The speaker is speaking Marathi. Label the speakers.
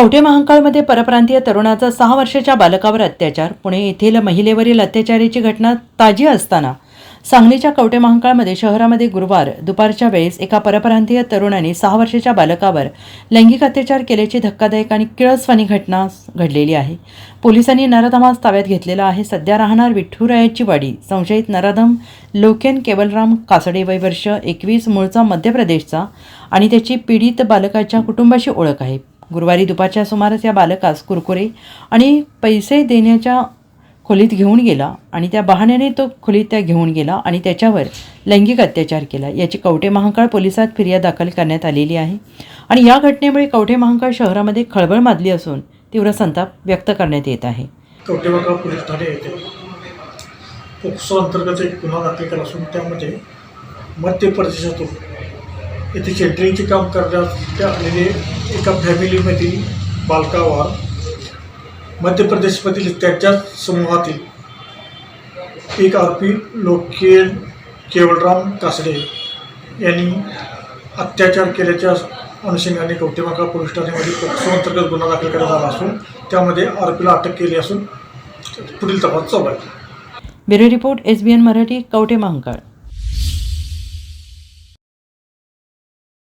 Speaker 1: कवठे महांकाळमध्ये परप्रांतीय तरुणाचा सहा वर्षाच्या बालकावर अत्याचार. पुणे येथील महिलेवरील अत्याचाराची घटना ताजी असताना सांगलीच्या कवठे महांकाळमध्ये शहरामध्ये गुरुवार दुपारच्या वेळेस एका परप्रांतीय तरुणाने सहा वर्षाच्या बालकावर लैंगिक अत्याचार केल्याची धक्कादायक आणि किळसवानी घटना घडलेली आहे. पोलिसांनी नराधमास ताब्यात घेतलेला आहे. सध्या राहणार विठ्ठुरायाची वाडी. संशयित नराधम लोकेन केवलराम कासडे वय वर्ष एकवीस मूळचा मध्य प्रदेशचा आणि त्याची पीडित बालकाच्या कुटुंबाशी ओळख आहे. गुरुवारी दुपारच्या सुमारास या बालकास कुरकुरे आणि पैसे देण्याच्या खोलीत घेऊन गेला आणि त्या बहाण्याने तो खोलीत त्या घेऊन गेला आणि त्याच्यावर लैंगिक अत्याचार केला. याची कवठे महांकाळ पोलिसात फिर्याद दाखल करण्यात आलेली आहे. आणि या घटनेमुळे कवठे महांकाळ शहरामध्ये खळबळ माजली असून तीव्र संताप व्यक्त करण्यात येत आहे.
Speaker 2: कवटेबागाव पोलीस ठाणे येथे पोक्सो अंतर्गत एक गुन्हा दाखल केला असून त्यामध्ये मध्य प्रदेशातून येथे शेटरिंगचे काम करण्यात आलेले एका फॅमिलीमधील बालकावर मध्य प्रदेशमधील त्याच्याच समूहातील एक आरोपी लोकेल केवलराम कासडे यांनी अत्याचार केल्याच्या अनुषंगाने कवटेमाका पोलीस ठाण्यामध्ये पोक्सो अंतर्गत गुन्हा दाखल करण्यात आला असून त्यामध्ये आरोपीला अटक केली असून पुढील तपास चालू आहे.
Speaker 1: Bureau report S B N Marathi Kavathe Mahankal